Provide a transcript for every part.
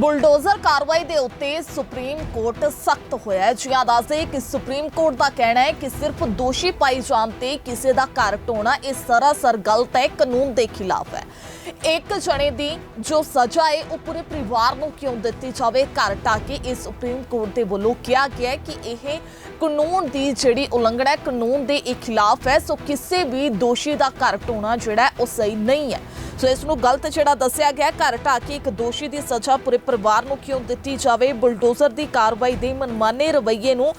Bulldozer ਕਾਰਵਾਈ ਦੇ ਉੱਤੇ ਸੁਪਰੀਮ ਕੋਰਟ ਸਖਤ ਹੋਇਆ ਹੈ। ਜਿਹਾ ਦੱਸਦੇ ਕਿ ਸੁਪਰੀਮ ਕੋਰਟ ਦਾ ਕਹਿਣਾ ਹੈ ਕਿ ਸਿਰਫ ਦੋਸ਼ੀ ਪਾਈ ਜਾਣ ਤੇ ਕਿਸੇ ਦਾ ਘਰ ਢੋਣਾ ਇਹ ਸਰਾਸਰ ਗਲਤ ਹੈ, ਕਾਨੂੰਨ ਦੇ ਖਿਲਾਫ ਹੈ। ਇੱਕ ਜਣੇ ਦੀ ਜੋ ਸਜ਼ਾ ਹੈ, ਉਹ ਪੂਰੇ ਪਰਿਵਾਰ ਨੂੰ ਕਿਉਂ ਦਿੱਤੀ ਜਾਵੇ? ਘਰ ਢਾ ਕੇ ਇਹ ਸੁਪਰੀਮ ਕੋਰਟ ਦੇ ਵੱਲੋਂ ਕਿਹਾ ਗਿਆ ਕਿ ਇਹ ਕਾਨੂੰਨ ਦੀ ਜਿਹੜੀ ਉਲੰਘਣਾ ਹੈ, ਕਾਨੂੰਨ ਦੇ ਇਹ ਖਿਲਾਫ ਹੈ। ਸੋ ਕਿਸੇ ਵੀ ਦੋਸ਼ੀ ਦਾ ਘਰ ਢੋਣਾ ਜਿਹੜਾ ਉਹ ਸਹੀ ਨਹੀਂ ਹੈ। ਸੋ ਇਸ ਨੂੰ ਗਲਤ ਜਿਹੜਾ ਦੱਸਿਆ ਗਿਆ, ਘਰ ਢਾ ਕੇ ਇੱਕ ਦੋਸ਼ੀ ਦੀ ਸਜ਼ਾ ਪੂਰੇ ਪਰਿਵਾਰ ਨੂੰ ਕਿਉਂ ਦਿੱਤੀ ਜਾਵੇ? ਬੁਲਡੋਜ਼ਰ ਦੀ ਕਾਰਵਾਈ ਦੇ ਮਨਮਾਨੇ ਰਵੱਈਏ ਨੂੰ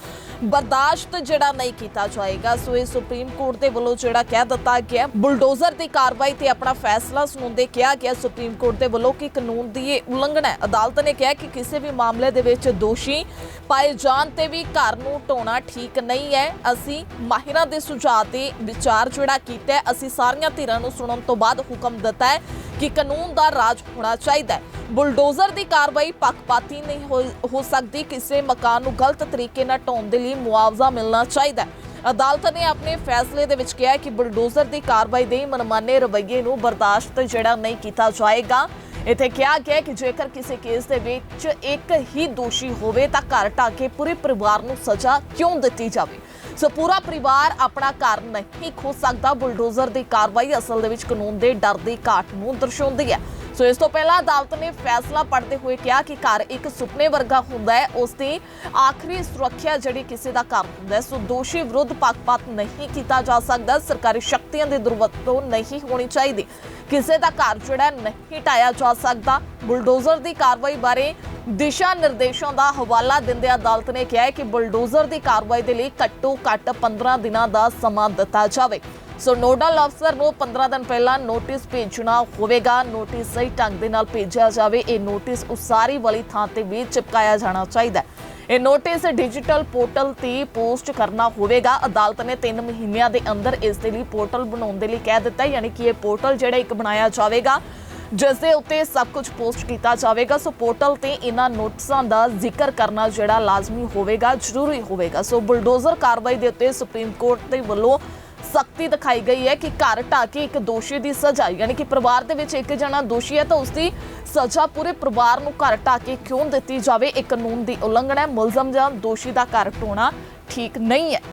ਬਰਦਾਸ਼ਤ ਜਿਹੜਾ ਨਹੀਂ ਕੀਤਾ ਜਾਏਗਾ। ਸੋ ਇਹ ਸੁਪਰੀਮ ਕੋਰਟ ਦੇ ਵੱਲੋਂ ਜਿਹੜਾ ਕਹਿ ਦਿੱਤਾ ਗਿਆ ਬੁਲਡੋਜ਼ਰ ਦੀ ਕਾਰਵਾਈ ਤੇ ਆਪਣਾ ਫੈਸਲਾ ਸੁਣਾਉਂਦੇ ਕਿਹਾ ਗਿਆ ਸੁਪਰੀਮ ਕੋਰਟ ਦੇ ਵੱਲੋਂ ਕਿ ਕਾਨੂੰਨ ਦੀ ਇਹ ਉਲੰਘਣਾ ਹੈ। ਅਦਾਲਤ ਨੇ ਕਿਹਾ ਕਿ ਕਿਸੇ ਵੀ ਮਾਮਲੇ ਦੇ ਵਿੱਚ ਦੋਸ਼ੀ ਪਾਏ ਜਾਣ ਤੇ ਵੀ ਘਰ ਨੂੰ ਢੋਣਾ ਠੀਕ ਨਹੀਂ ਹੈ। ਅਸੀਂ ਮਾਹਿਰਾਂ ਦੇ ਸੁਝਾਅ ਤੇ ਵਿਚਾਰ ਜਿਹੜਾ ਕੀਤਾ ਅਸੀਂ ਸਾਰੀਆਂ ਧਿਰਾਂ ਨੂੰ ਸੁਣਨ ਤੋਂ ਬਾਅਦ ਹੁਕਮ ਦਿੱਤਾ ਹੈ ਕਿ ਕਾਨੂੰਨ ਦਾ ਰਾਜ ਹੋਣਾ ਚਾਹੀਦਾ ਹੈ। ਬੁਲਡੋਜ਼ਰ ਦੀ ਕਾਰਵਾਈ ਪੱਖਪਾਤੀ ਨਹੀਂ ਹੋ- ਸਕਦੀ। ਕਿਸੇ ਮਕਾਨ ਨੂੰ ਗਲਤ ਤਰੀਕੇ ਨਾਲ ਢਾਉਣ ਦੇ ਲਈ ਮੁਆਵਜ਼ਾ ਮਿਲਣਾ ਚਾਹੀਦਾ ਅਦਾਲਤ ਨੇ ਆਪਣੇ ਫੈਸਲੇ ਦੇ ਵਿੱਚ ਕਿਹਾ ਕਿ ਬੁਲਡੋਜ਼ਰ ਦੀ ਕਾਰਵਾਈ ਦੇ ਮਨਮਾਨੇ ਰਵੱਈਏ ਨੂੰ ਬਰਦਾਸ਼ਤ ਜਿਹੜਾ ਨਹੀਂ ਕੀਤਾ ਜਾਏਗਾ। ਇੱਥੇ ਕਿਹਾ ਗਿਆ ਕਿ ਜੇਕਰ ਕਿਸੇ ਕੇਸ ਦੇ ਵਿੱਚ ਇੱਕ ਹੀ ਦੋਸ਼ੀ ਹੋਵੇ ਤਾਂ ਘਰ ਢਾ ਕੇ ਪੂਰੇ ਪਰਿਵਾਰ ਨੂੰ ਸਜ਼ਾ ਕਿਉਂ ਦਿੱਤੀ ਜਾਵੇ? ਸੋ ਪੂਰਾ ਪਰਿਵਾਰ ਆਪਣਾ ਘਰ ਨਹੀਂ ਖੋ ਸਕਦਾ। ਬੁਲਡੋਜ਼ਰ ਦੀ ਕਾਰਵਾਈ ਅਸਲ ਦੇ ਵਿੱਚ ਕਾਨੂੰਨ ਦੇ ਡਰ ਦੀ ਘਾਟ ਨੂੰ ਦਰਸਾਉਂਦੀ ਹੈ। ਸੋ ਇਸ ਤੋਂ ਪਹਿਲਾਂ ਅਦਾਲਤ ਨੇ ਫੈਸਲਾ ਪੜ੍ਹਦੇ ਹੋਏ ਕਿਹਾ ਕਿ ਘਰ ਇੱਕ ਸੁਪਨੇ ਵਰਗਾ ਹੁੰਦਾ ਹੈ, ਉਸ ਦੀ ਆਖਰੀ ਸੁਰੱਖਿਆ ਜਿਹੜੀ ਕਿਸੇ ਦਾ ਕੰਮ ਹੁੰਦਾ ਹੈ। ਸੋ ਦੋਸ਼ੀ ਵਿਰੁੱਧ ਪੱਖਪਾਤ ਨਹੀਂ ਕੀਤਾ ਜਾ ਸਕਦਾ, ਸਰਕਾਰੀ ਸ਼ਕਤੀਆਂ ਦੀ ਦੁਰਵਰਤੋਂ ਨਹੀਂ ਹੋਣੀ ਚਾਹੀਦੀ। ਕਿਸੇ ਦਾ ਘਰ ਜਿਹੜਾ ਨਹੀਂ ਢਾਇਆ ਜਾ ਸਕਦਾ। ਬੁਲਡੋਜ਼ਰ ਦੀ ਕਾਰਵਾਈ ਬਾਰੇ ਦਿਸ਼ਾ ਨਿਰਦੇਸ਼ਾਂ ਦਾ ਹਵਾਲਾ ਦਿੰਦਿਆਂ ਅਦਾਲਤ ਨੇ ਕਿਹਾ ਹੈ ਕਿ ਬੁਲਡੋਜ਼ਰ ਦੀ ਕਾਰਵਾਈ ਦੇ ਲਈ ਘੱਟੋ ਘੱਟ 15 ਦਿਨਾਂ ਦਾ ਸਮਾਂ ਦਿੱਤਾ ਜਾਵੇ। ਸੋ ਨੋਡਲ ਅਫਸਰ ਨੂੰ 15 ਦਿਨ ਪਹਿਲਾਂ ਨੋਟਿਸ ਭੇਜਣਾ ਹੋਵੇਗਾ। ਨੋਟਿਸ ਸਹੀ ਢੰਗ ਦੇ ਨਾਲ ਭੇਜਿਆ ਜਾਵੇ। ਇਹ ਨੋਟਿਸ ਉਸਾਰੀ ਵਾਲੀ ਥਾਂ ਤੇ ਵੀ ਚਿਪਕਾਇਆ ਜਾਣਾ ਚਾਹੀਦਾ ਇਹ ਨੋਟਿਸ ਡਿਜੀਟਲ ਪੋਰਟਲ ਤੇ ਪੋਸਟ ਕਰਨਾ ਹੋਵੇਗਾ। ਅਦਾਲਤ ਨੇ 3 ਮਹੀਨਿਆਂ ਦੇ ਅੰਦਰ ਇਸ ਦੇ ਲਈ ਪੋਰਟਲ ਬਣਾਉਣ ਦੇ ਲਈ ਕਹਿ ਦਿੱਤਾ ਯਾਨੀ ਕਿ ਇਹ ਪੋਰਟਲ ਜਿਹੜਾ ਇੱਕ ਬਣਾਇਆ ਜਾਵੇਗਾ। ਜਿਸ ਦੇ ਉੱਤੇ ਸਭ ਕੁਝ ਪੋਸਟ ਕੀਤਾ ਜਾਵੇਗਾ। ਸੋ ਪੋਰਟਲ ਤੇ ਇਹਨਾਂ ਨੋਟਿਸਾਂ ਦਾ ਜ਼ਿਕਰ ਕਰਨਾ ਜਿਹੜਾ ਲਾਜ਼ਮੀ ਹੋਵੇਗਾ, ਜ਼ਰੂਰੀ ਹੋਵੇਗਾ। ਸੋ ਬੁਲਡੋਜ਼ਰ ਕਾਰਵਾਈ ਦੇ ਉੱਤੇ ਸੁਪਰੀਮ ਕੋਰਟ ਦੇ ਵੱਲੋਂ ਸਖਤੀ ਦਿਖਾਈ ਗਈ ਹੈ ਕਿ ਘਰ ਢਾ ਕੇ ਇੱਕ ਦੋਸ਼ੀ ਦੀ ਸਜ਼ਾ, ਯਾਨੀ ਕਿ ਪਰਿਵਾਰ ਦੇ ਵਿੱਚ ਇੱਕ ਜਣਾ ਦੋਸ਼ੀ ਹੈ ਤਾਂ ਉਸ ਦੀ ਸਜ਼ਾ ਪੂਰੇ ਪਰਿਵਾਰ ਨੂੰ ਘਰ ਢਾ ਕੇ ਕਿਉਂ ਦਿੱਤੀ ਜਾਵੇ, ਇਹ ਕਾਨੂੰਨ ਦੀ ਉਲੰਘਣਾ ਹੈ। ਮੁਲਜ਼ਮ ਜਾਂ ਦੋਸ਼ੀ ਦਾ ਘਰ ਢੋਣਾ ਠੀਕ ਨਹੀਂ ਹੈ।